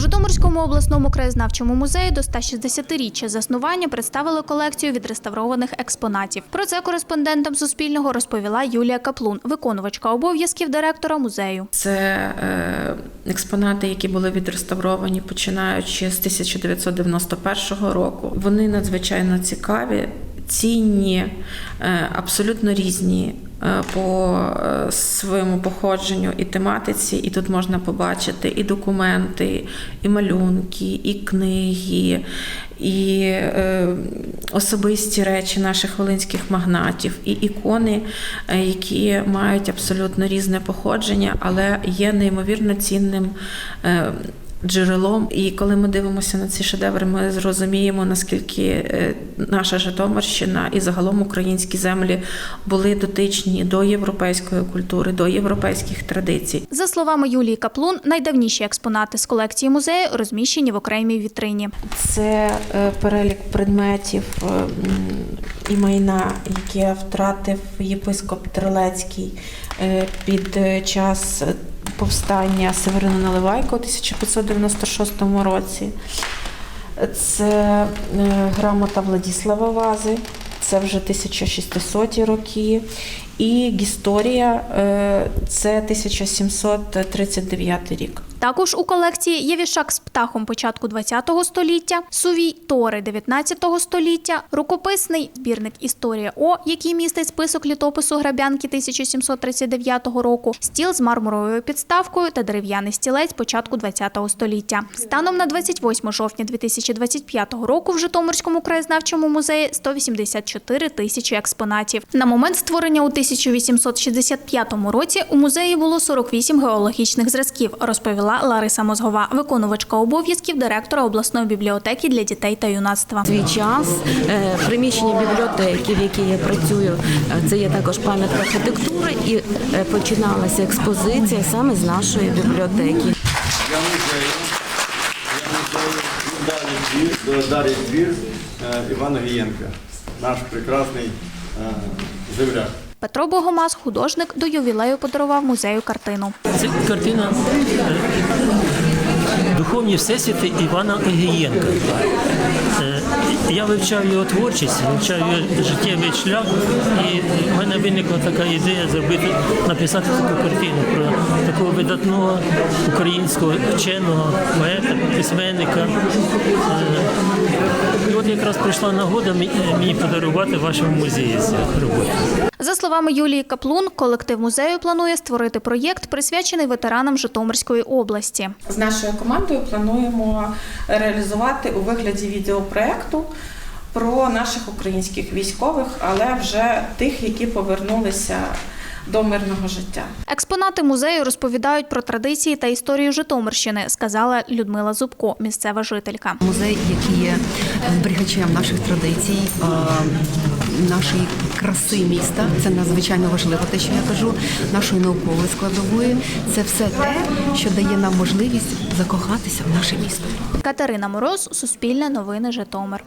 Житомирському обласному краєзнавчому музеї до 160-річчя заснування представили колекцію відреставрованих експонатів. Про це кореспондентам Суспільного розповіла Юлія Каплун, виконувачка обов'язків директора музею. Це е, експонати, які були відреставровані починаючи з 1991 року. Вони надзвичайно цікаві, цінні, е, абсолютно різні. Е, По е, своєму походженню і тематиці, і тут можна побачити і документи, і малюнки, і книги, і е, особисті речі наших волинських магнатів, і ікони, е, які мають абсолютно різне походження, але є неймовірно цінним. е, Джерелом, і коли ми дивимося на ці шедеври, ми зрозуміємо, наскільки е, наша Житомирщина і загалом українські землі були дотичні до європейської культури, до європейських традицій. За словами Юлії Каплун, найдавніші експонати з колекції музею розміщені в окремій вітрині. Це е, перелік предметів е, і майна, яке втратив єпископ Трилецький е, під е, час повстання Северина Наливайко у 1596 році. Це е, грамота Владіслава Вази, це вже 1600 роки. І Гісторія е, це 1739 рік. Також у колекції є вішак з птахом початку ХХ століття, сувій Тори 19 століття, рукописний збірник Історія О, який містить список літопису грабянки 1739 року, стіл з мармуровою підставкою та дерев'яний стілець початку ХХ століття. Станом на 28 жовтня 2025 року в Житомирському краєзнавчому музеї 184 тисячі експонатів. На момент створення у 1865 році у музеї було 48 геологічних зразків, розповіла Лариса Мозгова, виконувачка обов'язків директора обласної бібліотеки для дітей та юнацтва. свій час е, приміщення бібліотеки, в якій я працюю, е, це є також пам'ятка архітектури, і е, починалася експозиція саме з нашої бібліотеки. музею далі двір, Івана Гієнка, наш прекрасний земляк. Pетро Богомаз, художник, до ювілею подарував музею картину. Це картина е, Духовні всесвіти Івана Огієнка. Е, Я вивчав його творчість, вивчав його життєвий шлях, і в мене виникла така ідея зробити, написати таку картину про такого видатного українського вченого поета, письменника. Якраз прийшла нагода мені подарувати вашому музеї цю роботу. За словами Юлії Каплун, колектив музею планує створити проєкт, присвячений ветеранам Житомирської області. З нашою командою плануємо реалізувати у вигляді відеопроекту про наших українських військових, але вже тих, які повернулися до мирного життя. Експонати музею розповідають про традиції та історію Житомирщини, сказала Людмила Зубко, місцева жителька. Музей, який є зберігачем наших традицій, нашої краси міста. Це надзвичайно важливо, те, що я кажу, нашої наукової складової. Це все те, що дає нам можливість закохатися в наше місто. Катерина Мороз, Суспільне новини, Житомир.